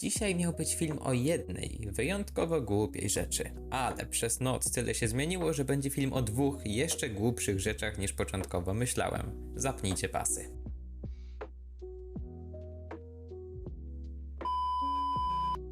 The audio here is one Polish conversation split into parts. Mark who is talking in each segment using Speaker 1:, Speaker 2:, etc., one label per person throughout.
Speaker 1: Dzisiaj miał być film o jednej, wyjątkowo głupiej rzeczy, ale przez noc tyle się zmieniło, że będzie film o dwóch jeszcze głupszych rzeczach niż początkowo myślałem. Zapnijcie pasy.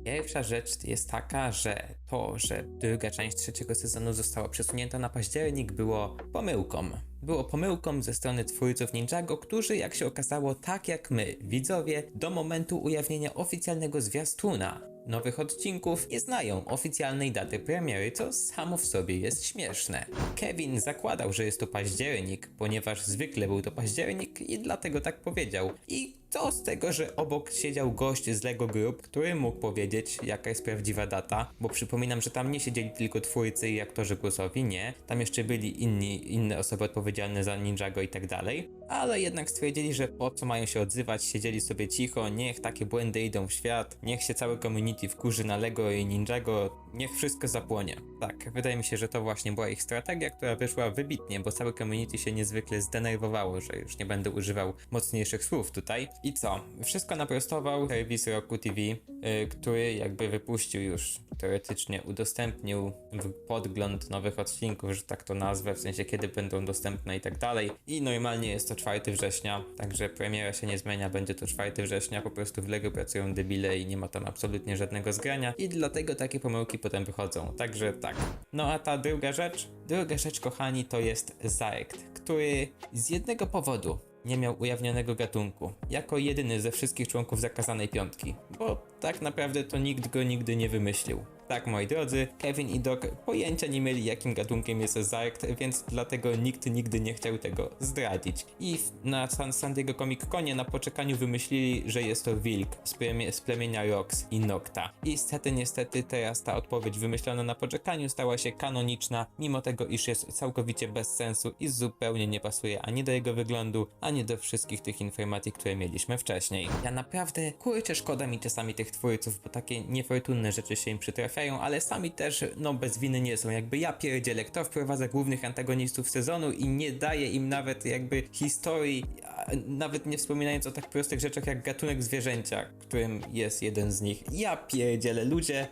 Speaker 1: Pierwsza rzecz jest taka, że to, że druga część trzeciego sezonu została przesunięta na październik było pomyłką. Było pomyłką ze strony twórców Ninjago, którzy jak się okazało, tak jak my, widzowie, do momentu ujawnienia oficjalnego zwiastuna nowych odcinków nie znają oficjalnej daty premiery, co samo w sobie jest śmieszne. Kevin zakładał, że jest to październik, ponieważ zwykle był to październik i dlatego tak powiedział. I co z tego, że obok siedział gość z Lego Group, który mógł powiedzieć, jaka jest prawdziwa data, bo przypominam, że tam nie siedzieli tylko twórcy i aktorzy głosowi, nie. Tam jeszcze byli inni, inne osoby odpowiedzialne za Ninjago i tak dalej. Ale jednak stwierdzili, że po co mają się odzywać, siedzieli sobie cicho, niech takie błędy idą w świat, niech się całe community wkurzy na Lego i Ninjago, niech wszystko zapłonie. Tak, wydaje mi się, że to właśnie była ich strategia, która wyszła wybitnie, bo całe community się niezwykle zdenerwowało, że już nie będę używał mocniejszych słów tutaj. I co? Wszystko naprostował serwis Roku TV, yy, który jakby wypuścił już teoretycznie udostępnił podgląd nowych odcinków, że tak to nazwę, w sensie kiedy będą dostępne i tak dalej. I normalnie jest to 4 września, także premiera się nie zmienia, będzie to 4 września, po prostu w Lego pracują debile i nie ma tam absolutnie żadnego zgrania i dlatego takie pomyłki potem wychodzą. Także tak. No a ta druga rzecz, druga rzecz kochani to jest Zaekt, który z jednego powodu nie miał ujawnionego gatunku, jako jedyny ze wszystkich członków zakazanej piątki, bo tak naprawdę to nikt go nigdy nie wymyślił. Tak, moi drodzy, Kevin i Doc pojęcia nie mieli jakim gatunkiem jest Zarkt, więc dlatego nikt nigdy nie chciał tego zdradzić. I na San, San Diego Comic Conie na poczekaniu wymyślili, że jest to wilk z, plemię, z plemienia Rox i Nocta. I niestety, niestety teraz ta odpowiedź wymyślona na poczekaniu stała się kanoniczna, mimo tego iż jest całkowicie bez sensu i zupełnie nie pasuje ani do jego wyglądu, ani do wszystkich tych informacji, które mieliśmy wcześniej. Ja naprawdę, kurczę, szkoda mi czasami tych twórców, bo takie niefortunne rzeczy się im przytrafiają, ale sami też, no, bez winy nie są. Jakby ja pierdzielę, kto wprowadza głównych antagonistów sezonu i nie daje im nawet jakby historii, nawet nie wspominając o tak prostych rzeczach jak gatunek zwierzęcia, którym jest jeden z nich. Ja pierdzielę, ludzie,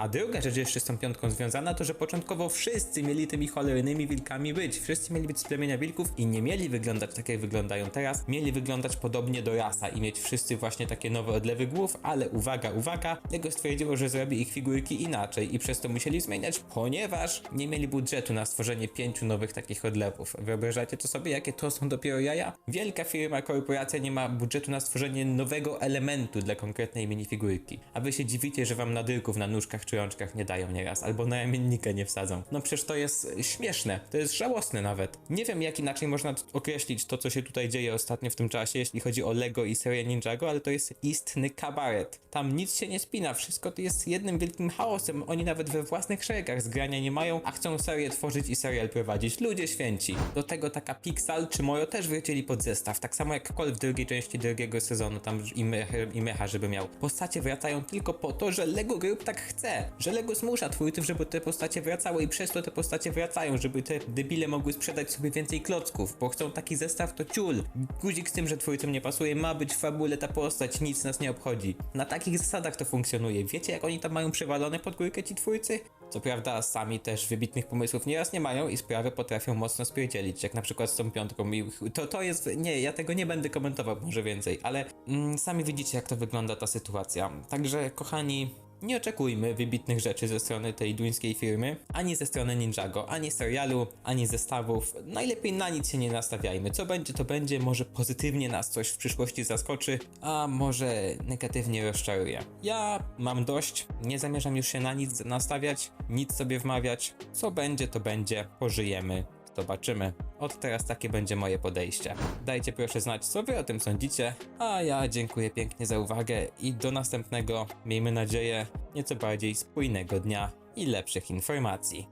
Speaker 1: a druga rzecz jeszcze z tą piątką związana to, że początkowo wszyscy mieli tymi cholernymi wilkami być. Wszyscy mieli być z plemienia wilków i nie mieli wyglądać tak jak wyglądają teraz. Mieli wyglądać podobnie do rasa i mieć wszyscy właśnie takie nowe odlewy głów, ale uwaga, uwaga, Lego stwierdziło, że zrobi ich figurki inaczej i przez to musieli zmieniać, ponieważ nie mieli budżetu na stworzenie pięciu nowych takich odlewów. Wyobrażacie to sobie, jakie to są dopiero jaja? Wielka firma, korporacja nie ma budżetu na stworzenie nowego elementu dla konkretnej minifigurki. A wy się dziwicie, że wam nadyrków na nóżkach czy rączkach nie dają nieraz, albo na jamiennikę nie wsadzą. No przecież to jest śmieszne, to jest żałosne nawet. Nie wiem jak inaczej można określić to, co się tutaj dzieje ostatnio w tym czasie, jeśli chodzi o Lego i serię Ninjago, ale to jest istny kabaret. Tam nic się nie spina, wszystko to jest jednym wielkim chaosem. Oni nawet we własnych szeregach zgrania nie mają, a chcą serię tworzyć i serial prowadzić. Ludzie święci. Do tego taka Pixar czy Mojo też wrócili pod zestaw, tak samo jak Cole w drugiej części drugiego sezonu, tam i, mecha, i mecha, żeby miał. Postacie wracają tylko po to, że Lego Group tak chce, że Lego zmusza twórców, żeby te postacie wracały i przez to te postacie wracają, żeby te debile mogły sprzedać sobie więcej klocków, bo chcą taki zestaw to ciul. Guzik z tym, że twórcom nie pasuje, ma być w fabule ta postać, nic nas nie obchodzi. Na takich zasadach to funkcjonuje. Wiecie jak oni tam mają przewalone pod górkę ci twórcy? Co prawda sami też wybitnych pomysłów nieraz nie mają i sprawy potrafią mocno spierdzielić, jak na przykład z tą piątką i to, to jest, nie, ja tego nie będę komentował może więcej, ale mm, sami widzicie jak to wygląda ta sytuacja. Także kochani, nie oczekujmy wybitnych rzeczy ze strony tej duńskiej firmy, ani ze strony Ninjago, ani serialu, ani zestawów. Najlepiej na nic się nie nastawiajmy. Co będzie, to będzie. Może pozytywnie nas coś w przyszłości zaskoczy, a może negatywnie rozczaruje. Ja mam dość, nie zamierzam już się na nic nastawiać, nic sobie wmawiać. Co będzie, to będzie. Pożyjemy. Zobaczymy. Od teraz takie będzie moje podejście. Dajcie proszę znać, co wy o tym sądzicie, a ja dziękuję pięknie za uwagę i do następnego, miejmy nadzieję, nieco bardziej spójnego dnia i lepszych informacji.